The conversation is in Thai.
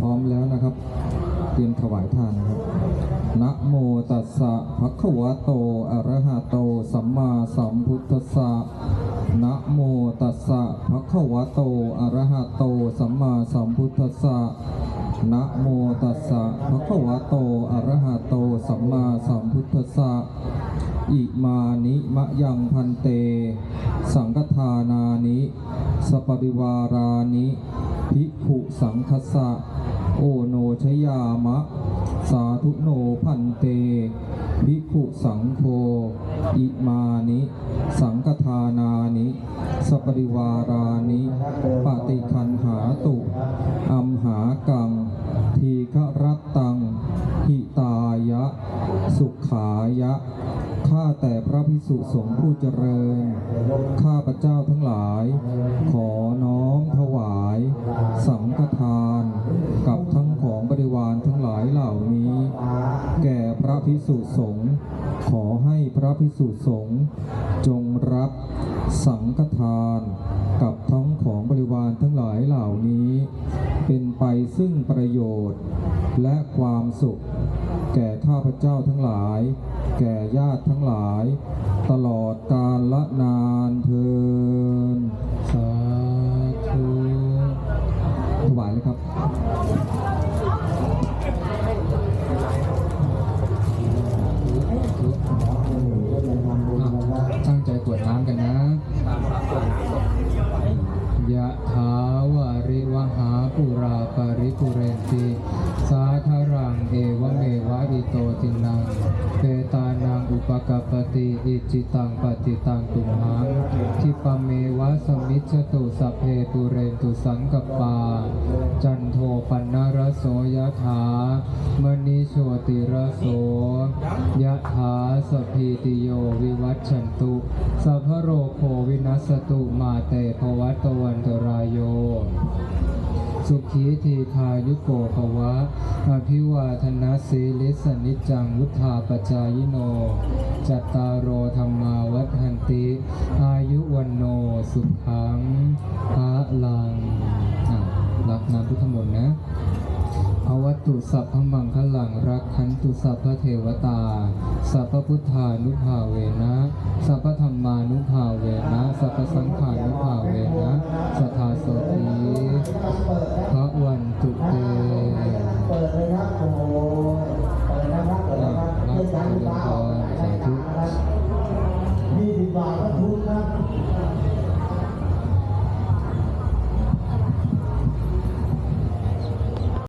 พร้อมแล้วนะครับ เตรียมถวายทานนะครับนะโมตัสสะภะคะวะโตอะระหะโต สัมมาสัมพุทธัสสะนะโมตัสสะภะคะวะโตอะระหะโต สัมมาสัมพุทธัสสะนะโมตัสสะภะคะวะโตอะระหะโต สัมมาสัมพุทธัสสะอิมานิมะยังพันเต สังฆทานานิสปริวารานิภิกขุสังคสะ โอโนชยามะ สาธุโนพันเตภิกขุสังโฆอิมานิ สังฆทานานิสปริวารานิปฏิคันหาตุอัมหากัง ทีฆรัตตังหิตายะ สุขายะ ข้าแต่พระพิสุสงฆ์ผู้เจริญ พเจ้าทั้งหลาย ขอน้อมถวาย สังฆทาน กับทั้งของบริวารทั้งหลายเหล่านี้ แก่พระพิสุสงฆ์ขอให้พระพิสุสงฆ์จงรับสังฆทาน กับทั้งของบริวารทั้งหลายเหล่านี้ เป็นไปซึ่งประโยชน์ และความสุข แก่ข้าพเจ้าทั้งหลาย แก่ญาติทั้งหลายตลอดกาลนานเทินสาธุถวายเลยครับ ตั้งใจกรวดน้ำกันนะยะถาวาริวหาปุราปริปุเรนติ กปปติอิจิตังปฏิตังตุมหังทิปเมวะสมิจตุสัพเพปุเรนตุสังกปปาจันโทปันนารโสยะถามณีโชติระโสยะถาสพพีติโยวิวัชชันตุสัพพโรโควินัสตุมาเตภวัตวันตรายโย สุขีทีคายุโกภวะอภิวาทนาสีลิสนิจังวุธาปจายโน จัตตารโอธรรมาวัฏันติ อายุวันโนสุขังภาลังรับน้ำพุทธมนต์นะอวัตุสัพพมังคลังรักขันตุสัพพเทวตา สัพพพุทธานุภาเวนะ สัพพธรรมานุภาเวนะ สัพพสังขานุภาเวนะสัทธ wow.